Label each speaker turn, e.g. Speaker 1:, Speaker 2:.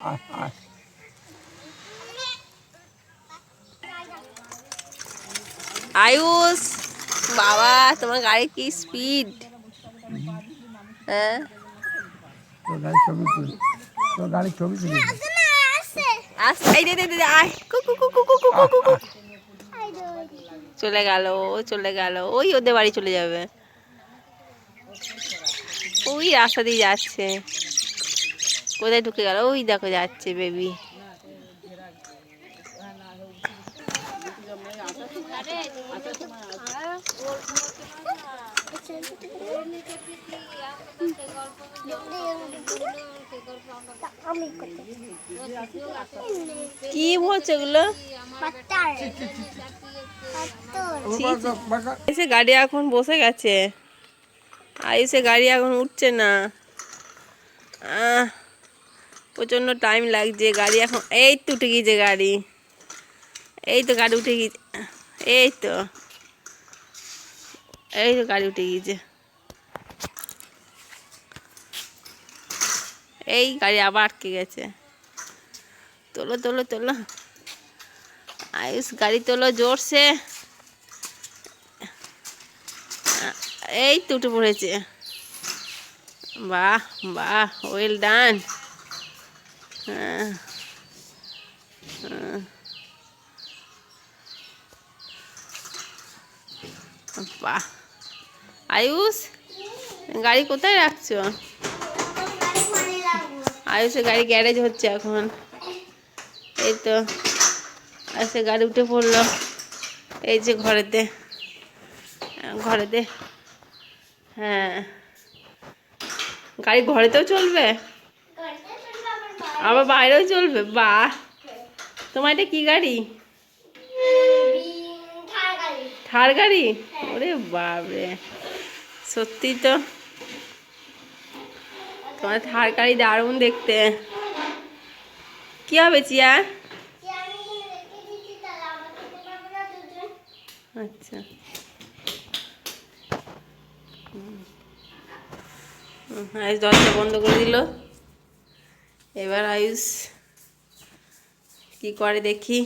Speaker 1: আয়
Speaker 2: আয়ুষ বাবা তোমার গাড়ি কি স্পিড হ্যাঁ?
Speaker 1: গাড়ি ছবি তুলি।
Speaker 2: চলে গেল ও চলে গেল। ওই ওদের বাড়ি চলে যাবে। ওই রাস্তা দিয়ে যাচ্ছে। কোথায় ঢুকে গেল? ওই দেখো যাচ্ছে বেবি কি বলছে ওগুলো এসে গাড়ি এখন বসে গেছে। আর এসে গাড়ি এখন উঠছে না। আহ, প্রচণ্ড টাইম লাগছে, গাড়ি এখন, এই তো উঠে গিয়েছে গাড়ি। এই তো গাড়ি উঠে গিয়েছে, এই তো। এই তো গাড়ি উঠে গিয়েছে। এই গাড়ি আবার আটকে গেছে। তোলো তোলো তোলো। আয়ুষ, গাড়ি তোলো, জোরসে। এই তো উঠে পড়েছে। বাহ বাহ ওয়েল ডান হ্যাঁ আয়ুষ, গাড়ি কোথায় রাখছো? আয়ুষের গাড়ি গ্যারেজ হচ্ছে এখন। এই তো, আয়ুষের গাড়ি উঠে পড়ল। এই যে ঘরেতে ঘরেতে। হ্যাঁ। গাড়ি ঘরেতেও চলবে? আবার বাইরেও চলবে? বাহ। তোমার এটা কি গাড়ি? থার গাড়ি? ওরে বাপরে। সত্যি তো। তোমার থার গাড়ি দারুণ দেখতে। কি হবে চিয়া? আচ্ছা। দরজা বন্ধ করে দিল। এবার আয়ুষ কি করে দেখি?